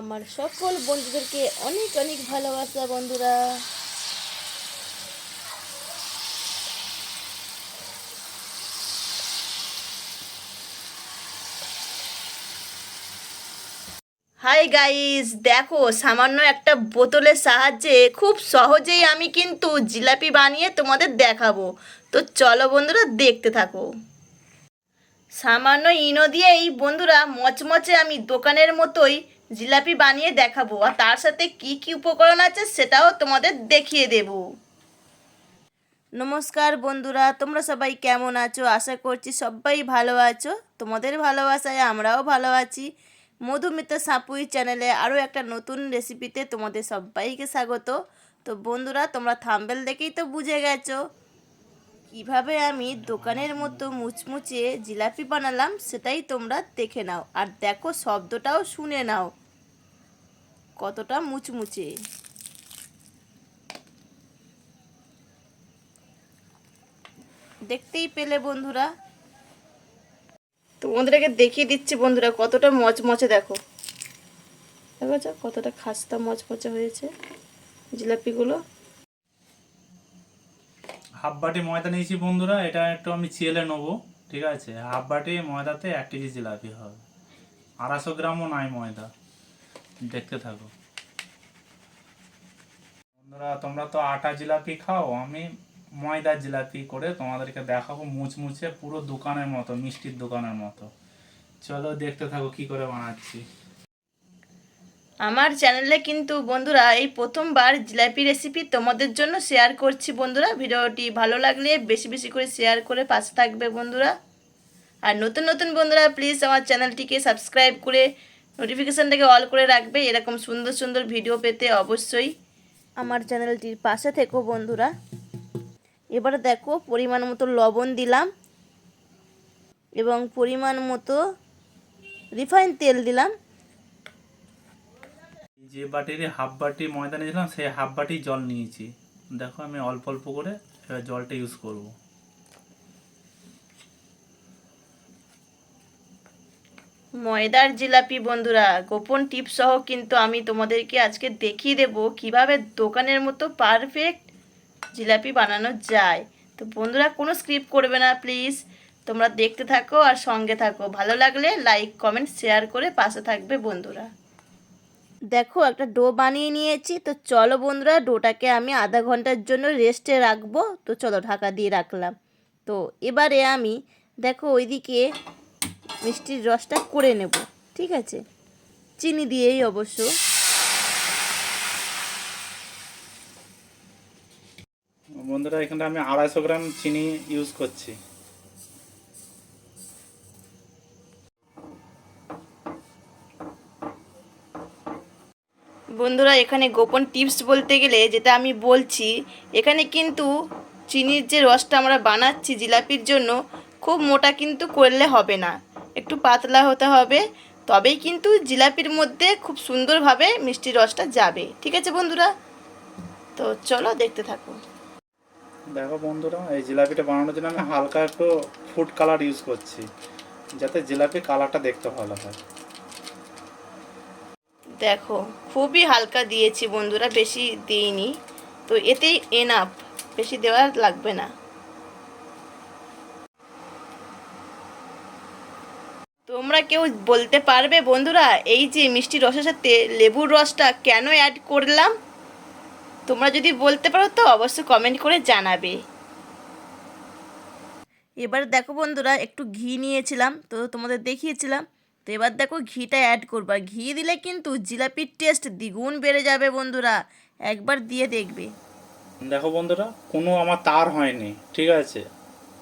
আমার সকল বন্ধুদেরকে অনেক অনেক ভালোবাসা, বন্ধুরা। হাই গাইস দেখো, সামান্য একটা বোতলের সাহায্যে খুব সহজেই আমি কিন্তু জিলাপি বানিয়ে তোমাদের দেখাবো। তো চলো বন্ধুরা, দেখতে থাকো। সামান্য ইনো দিয়েই বন্ধুরা মচমচে আমি দোকানের মতোই জিলাপি বানিয়ে দেখাবো আর তার সাথে কি কি উপকরণ আছে সেটাও তোমাদের দেখিয়ে দেব। নমস্কার বন্ধুরা, তোমরা সবাই কেমন আছো? আশা করছি সবাই ভালো আছো। তোমাদের ভালোবাসায় আমরাও ভালো আছি। মধুমিতা সাপুই চ্যানেলে আরও একটা নতুন রেসিপিতে তোমাদের সবাইকে স্বাগত। তো বন্ধুরা, তোমরা থাম্বেল দেখেই তো বুঝে গেছো। কীভাবে আমি দোকানের মতো মুচমুচে জিলাপি বানালাম সেটাই তোমরা দেখে নাও। আর দেখো, শব্দটাও শুনে নাও। কতটা মুচমুচে। দেখতেই পেলে বন্ধুরা। তোমাদেরকে দেখিয়ে দিচ্ছি বন্ধুরা, কতটা মচমচে দেখো। দেখো যা, কতটা খাস্তা মচমচে হয়েছে জিলাপিগুলো। হাফ বাটি ময়দা নিয়েছি বন্ধুরা, এটা একটু আমি চেলে নেব, ঠিক আছে? হাফ বাটি ময়দাতে এক কেজি জিলাপি হবে। আড়াইশো গ্রামও নাই ময়দা। দেখতে থাকো। বন্ধুরা তোমরা তো আটা জিলাপি খাও আমি ময়দার জিলাপি করে তোমাদেরকে দেখাবো মুচমুচে পুরো দোকানের মতো মিষ্টির দোকানের মতো। চলো দেখতে থাকো কি করে বানাচ্ছি। আমার চ্যানেলে কিন্তু বন্ধুরা এই প্রথমবার জিলাপি রেসিপি তোমাদের জন্য শেয়ার করছি বন্ধুরা। ভিডিওটি ভালো লাগলে বেশি বেশি করে শেয়ার করে পাশে থাকবে বন্ধুরা। আর নতুন নতুন বন্ধুরা প্লিজ আমার চ্যানেলটিকে সাবস্ক্রাইব করে নোটিফিকেশানটাকে অল করে রাখবে। এরকম সুন্দর সুন্দর ভিডিও পেতে অবশ্যই আমার চ্যানেলটির পাশে থেকো বন্ধুরা। এবারে দেখো, পরিমাণ মতো লবণ দিলাম এবং পরিমাণ মতো রিফাইন তেল দিলাম। যে বাটির হাফ বাটি ময়দা নিয়েছিলাম, সেই হাফ বাটি জল নিয়েছি। দেখো আমি অল্প অল্প করে জলটা ইউজ করব। ময়দার জিলাপি বন্ধুরা, গোপন টিপ সহ কিন্তু আমি তোমাদেরকে আজকে দেখিয়ে দেব কীভাবে দোকানের মতো পারফেক্ট জিলাপি বানানো যায়। তো বন্ধুরা, কোনো স্ক্রিপ্ট করবে না প্লিজ তোমরা দেখতে থাকো আর সঙ্গে থাকো। ভালো লাগলে লাইক কমেন্ট শেয়ার করে পাশে থাকবে বন্ধুরা। দেখো, একটা ডো বানিয়ে নিয়েছি। তো চলো বন্ধুরা ডোটাকে আমি আধা ঘণ্টার জন্য রেস্টে রাখব। তো চলো ঢাকা দিয়ে রাখলাম। তো এবারে আমি, দেখো ওইদিকে মিষ্টির রসটা করে নেব ঠিক আছে? চিনি দিয়েই অবশ্য। বন্ধুরা এখানে আমি আড়াইশো গ্রাম চিনি ইউজ করছি। বন্ধুরা এখানে গোপন টিপস বলতে গেলে যেটা আমি বলছি এখানে কিন্তু চিনির যে রসটা আমরা বানাচ্ছি জিলাপির জন্য খুব মোটা কিন্তু করলে হবে না। একটু পাতলা হতে হবে। তবেই কিন্তু জিলাপির মধ্যে খুব সুন্দরভাবে মিষ্টির রসটা যাবে। ঠিক আছে বন্ধুরা? তো চলো দেখতে থাকো। দেখো বন্ধুরা এই জিলাপিটা বানানোর জন্য আমি হালকা একটু ফুড কালার ইউজ করছি যাতে জিলাপি কালারটা দেখতে ভালো হয়। দেখো খুবই হালকা দিয়েছি বন্ধুরা বেশি দিইনি। তো এতেই এনাফ বেশি দেওয়া লাগবে না। তোমরা কেউ বলতে পারবে বন্ধুরা, এই যে মিষ্টি রসের সাথে লেবুর রসটা কেন অ্যাড করলাম? তোমরা যদি বলতে পারো তো অবশ্যই কমেন্ট করে জানাবে। এবার দেখো বন্ধুরা, একটু ঘি নিয়েছিলাম, তো তোমাদের দেখিয়েছিলাম, তো এবার দেখো ঘিটা অ্যাড করবা। ঘি দিলে কিন্তু জিলাপির টেস্ট দ্বিগুণ বেড়ে যাবে বন্ধুরা, একবার দিয়ে দেখবে। দেখো বন্ধুরা, কোনো আমার তার হয়নি, ঠিক আছে?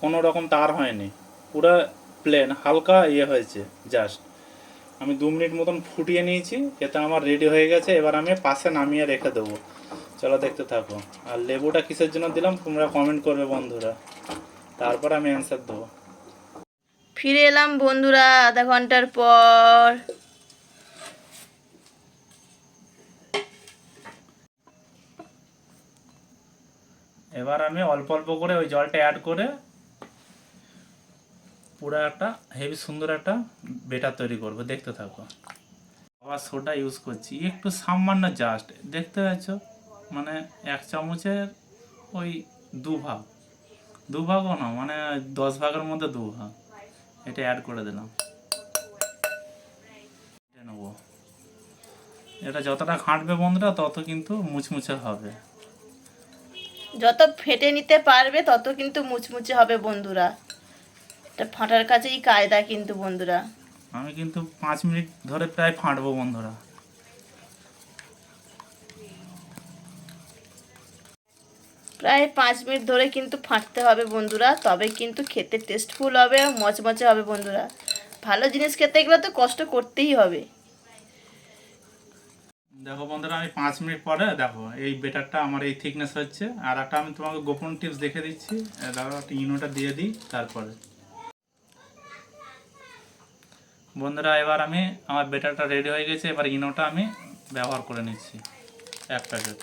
কোনো রকম তার হয়নি, পুরো প্লেন হালকা ইয়ে হয়েছে জাস্ট আমি দু মিনিট মতন ফুটিয়ে নিয়েছি এতে আমার রেডি হয়ে গেছে এবার আমি পাশে নামিয়ে রেখে দেবো। চলো দেখতে থাকো। আর লেবুটা কিসের জন্য দিলাম তোমরা কমেন্ট করবে বন্ধুরা। তারপর আমি অ্যান্সার দেবো। ফিরে এলাম বন্ধুরা আধা ঘণ্টার পর। এবার আমি অল্প অল্প করে ওই জলটা অ্যাড করে পুরো একটা হেভি সুন্দর একটা বেটার তৈরি করব। দেখতে থাকো। আবার সোডা ইউজ করছি। একটু সামান্য জাস্ট দেখতে পাচ্ছ? মানে এক চামচের ওই দু ভাগ। দু ভাগও না মানে দশ ভাগের মধ্যে দু ভাগ। এটা অ্যাড করে দিলাম। এটা এটা যতটা খাঁটবে বন্ধুরা, তত কিন্তু মুচমুচে হবে। যত ফেটে নিতে পারবে, তত কিন্তু মুচমুচে হবে বন্ধুরা। এটা ফাটার কাছেই কায়দা কিন্তু বন্ধুরা। আমি কিন্তু পাঁচ মিনিট ধরে প্রায় ফাঁটবো বন্ধুরা। প্রায় পাঁচ মিনিট ধরে কিন্তু ফাটতে হবে বন্ধুরা তবে কিন্তু খেতে টেস্টফুল হবে মচমচে হবে বন্ধুরা। ভালো জিনিস খেতে গেলে তো কষ্ট করতেই হবে। দেখো বন্ধুরা আমি পাঁচ মিনিট পরে দেখো এই বেটারটা আমার এই থিকনেস হচ্ছে। আর একটা আমি তোমাকে গোপন টিপস দেখে দিচ্ছি। দেখো একটা ইনোটা দিয়ে দিই তারপরে। বন্ধুরা, এবার আমি আমার বেটারটা রেডি হয়ে গেছে। এবার ইনোটা আমি ব্যবহার করে নিচ্ছি। এক প্যাকেট।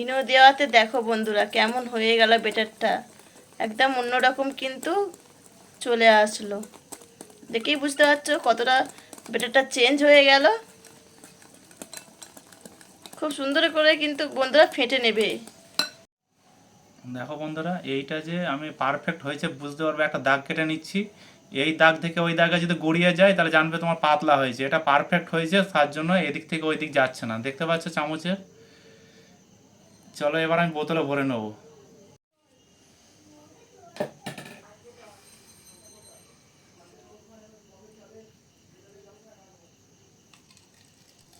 ইনো দেওয়াতে দেখো বন্ধুরা, কেমন হয়ে গেল বেটারটা একদম অন্যরকম কিন্তু চলে আসলো। দেখেই বুঝতে পারছ কতটা বেটারটা চেঞ্জ হয়ে গেল। খুব সুন্দর করে কিন্তু বন্ধুরা ফেটে নেবে। দেখো বন্ধুরা, এইটা যে আমি পারফেক্ট হয়েছে, বুঝতে পারবে, একটা দাগ কেটে নিচ্ছি। এই দাগ থেকে ওই দাগে যদি গড়িয়ে যায়, তাহলে জানবে তোমার পাতলা হয়েছে। এটা পারফেক্ট হয়েছে, তার জন্য এদিক থেকে ওই দিক যাচ্ছে না। দেখতে পাচ্ছ চামচের? চলো এবার আমি বোতলে ভরে নেব।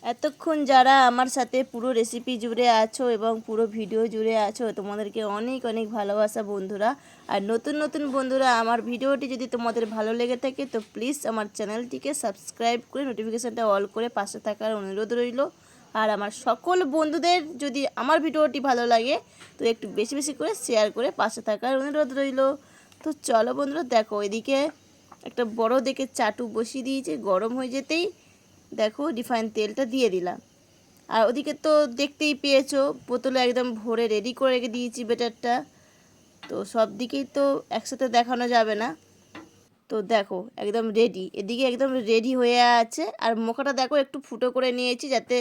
এতক্ষণ যারা আমার সাথে পুরো রেসিপি জুড়ে আছো এবং পুরো ভিডিও জুড়ে আছো, তোমাদেরকে অনেক অনেক ভালোবাসা বন্ধুরা। আর নতুন নতুন বন্ধুরা, আমার ভিডিওটি যদি তোমাদের ভালো লেগে থাকে, তো প্লিজ আমার চ্যানেলটিকে সাবস্ক্রাইব করে নোটিফিকেশানটা অল করে পাশে থাকার অনুরোধ রইল। আর আমার সকল বন্ধুদের যদি আমার ভিডিওটি ভালো লাগে, তো একটু বেশি বেশি করে শেয়ার করে পাশে থাকার অনুরোধ রইল। তো চলো বন্ধুরা, দেখো, এদিকে একটা বড় দেখে চাটু বসিয়ে দিয়েছে, গরম হয়ে যেতেই দেখো রিফাইন তেলটা দিয়ে দিলাম। আর ওদিকে তো দেখতেই পেয়েছ, বোতলে একদম ভরে রেডি করে রেখে দিয়েছি বেটারটা তো সব দিকেই তো একসাথে দেখানো যাবে না। তো দেখো, একদম রেডি এদিকে একদম রেডি হয়ে আছে। আর মোখাটা দেখো একটু ফুটো করে নিয়েছি যাতে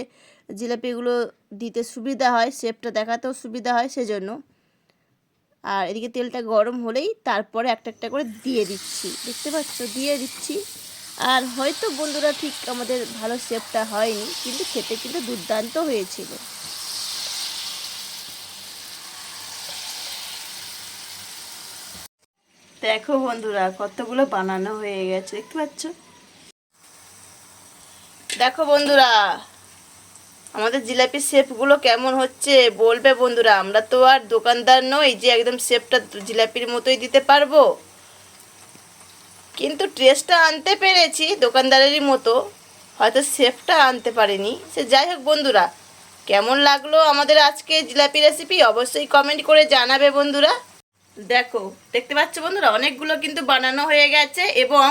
জিলাপিগুলো দিতে সুবিধা হয় শেপটা দেখাতেও সুবিধা হয় সেজন্য। আর এদিকে তেলটা গরম হলেই তারপরে একটা একটা করে দিয়ে দিচ্ছি। দেখতে পাচ্ছ? দিয়ে দিচ্ছি। আর হয়তো বন্ধুরা ঠিক আমাদের ভালো শেপটা হয়নি, কিন্তু খেতে কিন্তু দুর্দান্ত হয়েছিল। দেখো বন্ধুরা, কতগুলো বানানো হয়ে গেছে, দেখতে পাচ্ছ? দেখো বন্ধুরা, আমাদের জিলাপির শেপগুলো কেমন হচ্ছে বলবে বন্ধুরা? আমরা তো আর দোকানদার নই যে একদম শেপটা জিলাপির মতোই দিতে পারব। কিন্তু টেস্টটা আনতে পেরেছি দোকানদারেরই মতো। হয়তো শেফটা আনতে পারিনি। সে যাই হোক বন্ধুরা, কেমন লাগল আমাদের আজকে জিলাপি রেসিপি অবশ্যই কমেন্ট করে জানাবে বন্ধুরা। দেখো, দেখতে পাচ্ছ বন্ধুরা, অনেকগুলো কিন্তু বানানো হয়ে গেছে এবং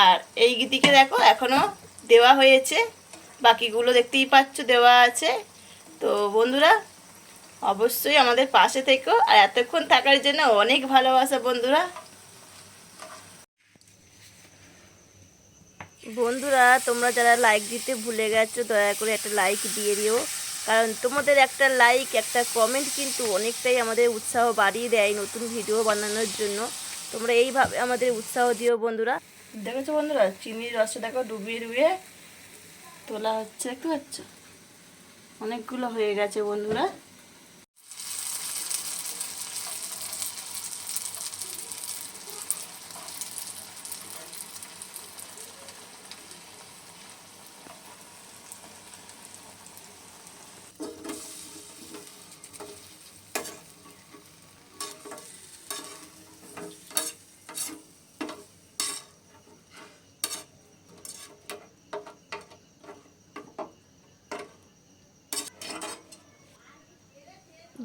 আর এই দিকে দেখো এখনও দেওয়া হয়েছে। বাকিগুলো দেখতেই পাচ্ছ দেওয়া আছে। তো বন্ধুরা, অবশ্যই আমাদের পাশে থেকো। আর এতক্ষণ থাকার জন্য অনেক ভালোবাসা বন্ধুরা। বন্ধুরা, তোমরা যারা লাইক দিতে ভুলে গেছো, দয়া করে একটা লাইক দিয়ে দিও। কারণ তোমাদের একটা লাইক একটা কমেন্ট কিন্তু অনেকটাই আমাদের উৎসাহ বাড়িয়ে দেয় নতুন ভিডিও বানানোর জন্য। তোমরা এইভাবে আমাদের উৎসাহ দিও বন্ধুরা। দেখেছ বন্ধুরা? চিনির রসে দেখো, ডুবিয়ে ডুবিয়ে তোলা হচ্ছে, দেখতে পাচ্ছ? অনেকগুলো হয়ে গেছে বন্ধুরা।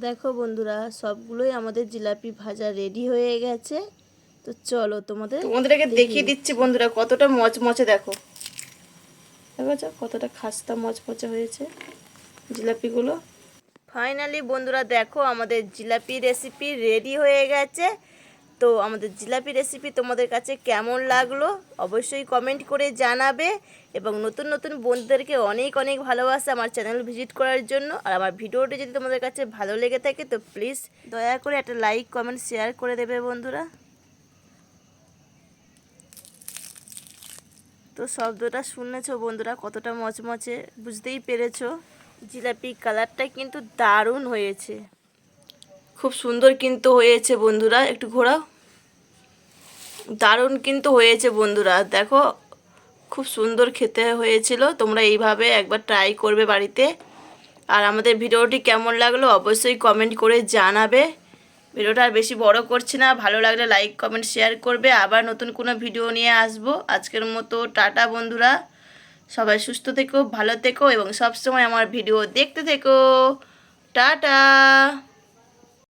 দেখো বন্ধুরা সবগুলোই আমাদের জিলাপি ভাজা রেডি হয়ে গেছে। তো চলো তোমাদের তোমাদেরকে দেখিয়ে দিচ্ছি বন্ধুরা কতটা মচমচে দেখো। দেখো কতটা খাস্তা মচমচে হয়েছে জিলাপিগুলো। ফাইনালি বন্ধুরা দেখো আমাদের জিলাপি রেসিপি রেডি হয়ে গেছে। তো আমাদের জিলাপি রেসিপি তোমাদের কাছে কেমন লাগল অবশ্যই কমেন্ট করে জানাবে এবং নতুন নতুন বন্ধুদেরকে অনেক অনেক ভালোবাসা আমার চ্যানেল ভিজিট করার জন্য। আর আমার ভিডিওটি যদি তোমাদের কাছে ভালো লেগে থাকে তো প্লিজ দয়া করে একটা লাইক কমেন্ট শেয়ার করে দেবে বন্ধুরা। তো শব্দটা শুনেছো বন্ধুরা, কতটা মচমচে, বুঝতেই পেরেছ। জিলাপি কালারটা কিন্তু দারুণ হয়েছে। খুব সুন্দর কিন্তু হয়েছে বন্ধুরা, একটু ঘোরাও। দারুণ কিন্তু হয়েছে বন্ধুরা, দেখো খুব সুন্দর খেতে হয়েছিল, তোমরা এইভাবে একবার ট্রাই করবে বাড়িতে। আর আমাদের ভিডিওটি কেমন লাগল অবশ্যই কমেন্ট করে জানাবে। ভিডিওটা আর বেশি বড় করছি না, ভালো লাগলে লাইক কমেন্ট শেয়ার করবে। আবার নতুন কোনো ভিডিও নিয়ে আসব। আজকের মতো টাটা বন্ধুরা, সবাই সুস্থ থেকো, ভালো থেকো এবং সবসময় আমার ভিডিও দেখতে থেকো। টাটা!